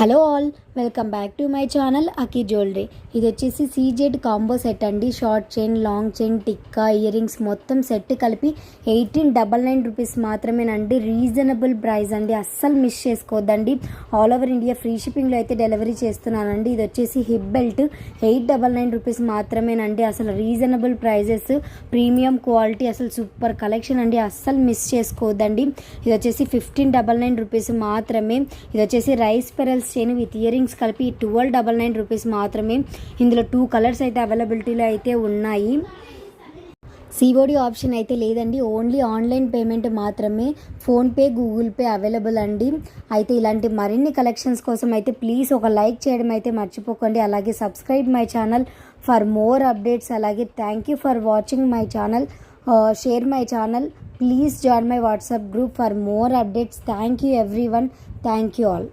Hello all welcome back to my channel అకీ jewellery. ఇది వచ్చేసి CZ combo set అండి. Short chain long chain tikka earrings మొత్తం set కలిపి eighteen double nine rupees మాత్రమేనండి. Reasonable price అండి. అస్సలు మిస్ చేసుకోవద్దండి. ఆల్ ఓవర్ ఇండియా ఫ్రీ షిప్పింగ్లో అయితే డెలివరీ చేస్తున్నానండి. ఇది వచ్చేసి hip belt eight double nine rupees మాత్రమేనండి. అసలు రీజనబుల్ ప్రైజెస్ ప్రీమియం క్వాలిటీ అసలు సూపర్ కలెక్షన్ అండి. అస్సలు మిస్ చేసుకోవద్దండి. ఇది వచ్చేసి ఫిఫ్టీన్ డబల్ నైన్ రూపీస్ మాత్రమే. ఇది వచ్చేసి rice pearls chain with earrings కలిపి ట్వెల్వ్ డబల్ నైన్ రూపీస్ మాత్రమే. ఇందులో టూ కలర్స్ అయితే అవైలబిలిటీలో అయితే ఉన్నాయి. సిఓడి ఆప్షన్ అయితే లేదండి. ఓన్లీ ఆన్లైన్ పేమెంట్ మాత్రమే. ఫోన్పే గూగుల్ పే అవైలబుల్ అండి. అయితే ఇలాంటి మరిన్ని కలెక్షన్స్ కోసం అయితే ప్లీజ్ ఒక లైక్ చేయడం అయితే మర్చిపోకండి. అలాగే subscribe my channel for more updates. అలాగే thank you for watching my channel share my channel please join my WhatsApp group for more updates thank you everyone thank you all